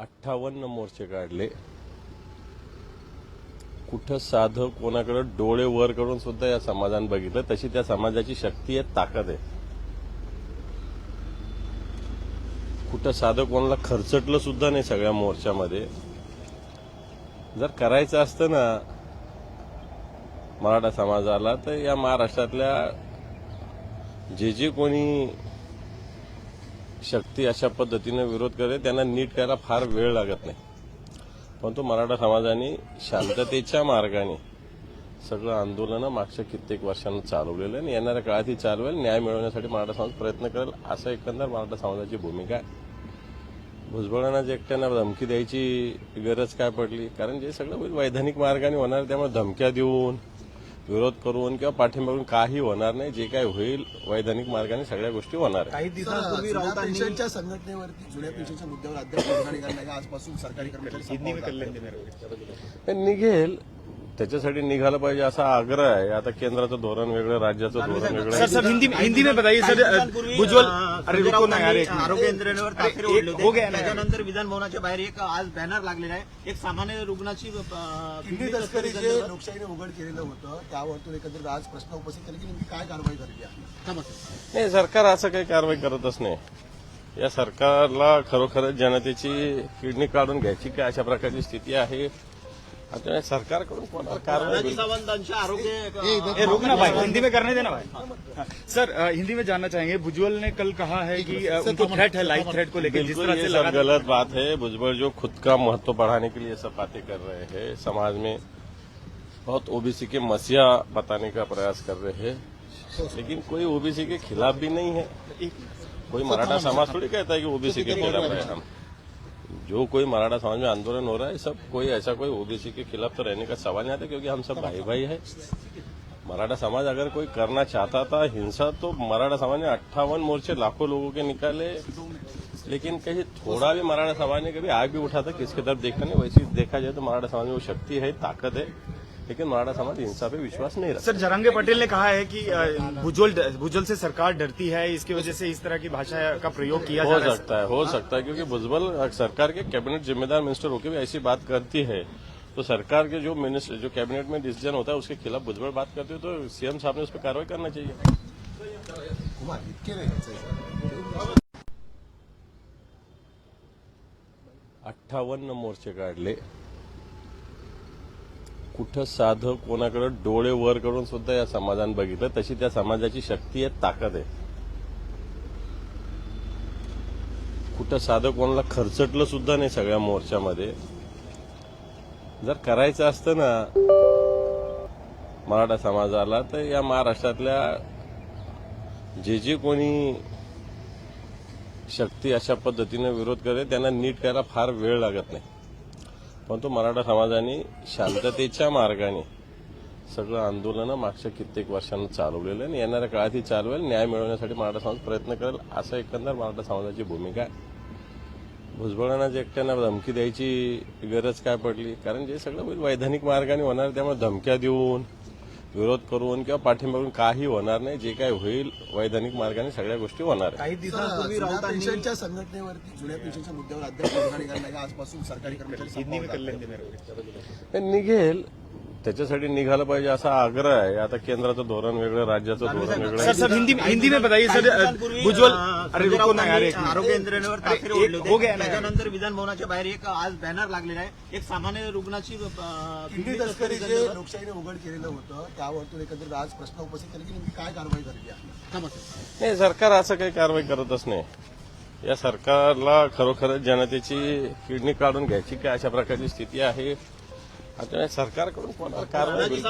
अठ्ठावन्न मोर्चे काढले. कुठं साधं कोणाकडे डोळे वर करून सुद्धा या समाजाने बघितलं तशी त्या समाजाची शक्ती आहे ताकद आहे. कुठं साधं कोणाला खर्चटलं सुद्धा नाही सगळ्या मोर्चामध्ये. जर करायचं असतं ना मराठा समाजाला तर या महाराष्ट्रातल्या जे जे कोणी शक्ती अशा पद्धतीने विरोध करे त्यांना नीट करायला फार वेळ लागत नाही. परंतु मराठा समाजाने शांततेच्या मार्गाने सगळं आंदोलनं मागच्या कित्येक वर्षांना चालवलेलं आहे आणि येणाऱ्या काळातही चालवेल न्याय मिळवण्यासाठी मराठा समाज प्रयत्न करेल असं एकंदर मराठा समाजाची भूमिका आहे. भुजबळांना जे एकट्यानं धमकी द्यायची गरज काय पडली? कारण जे सगळं वैधानिक मार्गाने होणार त्यामुळे धमक्या देऊन विरोध करून किंवा पाठिंबा करून काही होणार नाही. जे काय होईल वैधानिक मार्गाने सगळ्या गोष्टी होणार आहे काही दिवसांपूर्वी पेन्शनच्या संघटनेवरती जुन्या पेन्शनच्या मुद्द्यावर अध्यक्ष आजपासून सरकारी कर्मचारी निघेल. त्याच्यासाठी निघालं पाहिजे असा आग्रह आहे. आता केंद्राचं धोरण वेगळं राज्याचं धोरण वेगळं. सर. सर हिंदी में हिंदी में बताइए सर अं, अरे रुको ना यार एक मिनिट. आरोग्य यंत्रणेवर अरे, ओढले एक हो होते गया ना. त्याच्यानंतर विधान भवनाच्या बाहेर एक आज बॅनर लागलेला आहे. एक सामान्य रुग्णाची अं, किडनी किडनी तस्करी जे संदर्भात- लोकशाहीने उघड केलेलं होतं. त्यावरतून एकंदरीत आज प्रश्न उपस्थित केले की नेमकी काय कारवाई आहे? नाही सरकार असं काही कारवाई करतच नाही. या सरकारला खरोखरच जनतेची किडनी काढून घ्यायची काय अशा प्रकारची स्थिती आहे? आता सरकारकडून कोणावर कारवाई होईल? सावंतांच्या आरोग्य ए, रुकना भाई हिंदी में करने देना भाई। सर अ, हिंदी में जानना चाहेंगे भुजबल ने कल कहा है कि अ, उनको थ्रेट है लाइफ थ्रेट को लेकर जिस बिल्कुल तरह ये से सब लगातार गलत बात है। भुजबल जो खुद का महत्व बढ़ाने के लिए सब बातें कर रहे हैं समाज में बहुत ओबीसी के मसीहा बताने का प्रयास कर रहे हैं। लेकिन कोई ओबीसी के खिलाफ भी नहीं है। कोई मराठा समाज थोड़ी कहता है कि ओबीसी के खिलाफ है हम? जो कोई मराठा समाज में आंदोलन हो रहा है सब कोई ऐसा कोई ओबीसी के खिलाफ तो रहने का सवाल नहीं आता क्योंकि हम सब भाई भाई है। मराठा समाज अगर कोई करना चाहता था हिंसा तो मराठा समाज ने अट्ठावन मोर्चे लाखों लोगों के निकाले। लेकिन कहीं थोड़ा भी मराठा समाज ने कभी आग भी उठा था किसके तरफ देखा नहीं? वैसे ही देखा जाए तो मराठा समाज में वो शक्ति है ताकत है। लेकिन मराठा समाज हिंसा पे विश्वास नहीं रखता। सर जरंगे पटेल ने कहा है कि भुजबल भुजबल से सरकार डरती है इसकी वजह से इस तरह की भाषा का प्रयोग किया जा हो है। सकता है हो सकता है क्योंकि भुजबल सरकार के कैबिनेट जिम्मेदार मिनिस्टर होकर भी ऐसी बात करती है। तो सरकार के जो मिनिस्टर जो कैबिनेट में डिसीज़न होता है उसके खिलाफ भुजबल बात करते हो तो सीएम साहब ने उस पर कार्रवाई करना चाहिए। अठ्ठावन्न मोर्चे काढले कुठं साधं कोणाकडं डोळे वर करून सुद्धा या समाजाने बघितलं तशी त्या समाजाची शक्ती आहे ताकद आहे. कुठं साधं कोणाला खर्चटलं सुद्धा नाही सगळ्या मोर्चामध्ये. जर करायचं असतं ना मराठा समाजाला तर या महाराष्ट्रातल्या जे जे कोणी शक्ती अशा पद्धतीने विरोध करे त्यांना नीट करायला फार वेळ लागत नाही. परंतु मराठा समाजाने शांततेच्या मार्गाने सगळं आंदोलनं मागच्या कित्येक वर्षांना चालवलेलं आणि येणाऱ्या काळातही चालवेल न्याय मिळवण्यासाठी मराठा समाज प्रयत्न करेल असं एकंदर मराठा समाजाची भूमिका आहे. भुजबळांना जे एकट्यानं धमकी द्यायची गरज काय पडली? कारण जे सगळं होईल वैधानिक मार्गाने होणार त्यामुळे धमक्या देऊन विरोध करून किंवा पाठिंबा करून काही होणार नाही. जे काय होईल वैधानिक मार्गाने सगळ्या गोष्टी होणार आहे काही दिवसांपूर्वी पेन्शनच्या संघटनेवरती जुन्या पेन्शनच्या मुद्द्यावर अध्यक्ष आजपासून सरकारी कर्मचारी निघेल त्याच्यासाठी निघालं पाहिजे असा आग्रह आहे. आता केंद्राचं धोरण वेगळं राज्याचं धोरण वेगळं. सर हिंदी हिंदी में बताइए सर अं, अरे रुको ना यार एक. आरोग्य यंत्रणेवर एक ओढले हो होते यार. त्याच्यानंतर विधान भवनाच्या बाहेर एक आज बॅनर लागलेला आहे. एक सामान्य रुग्णाची किडनी तस्करी जे लोकशाहीने उघड केलेलं होतं. त्यावरतून एकंदरीत आज प्रश्न उपस्थित केले की नेमकी काय कारवाई झाली आहे? नाही सरकार असं काही कारवाई करतच नाही. या सरकारला खरोखरच जनतेची किडनी काढून घ्यायची काय अशा प्रकारची स्थिती आहे? सरकारकडून कोणावर कारवाई होईल?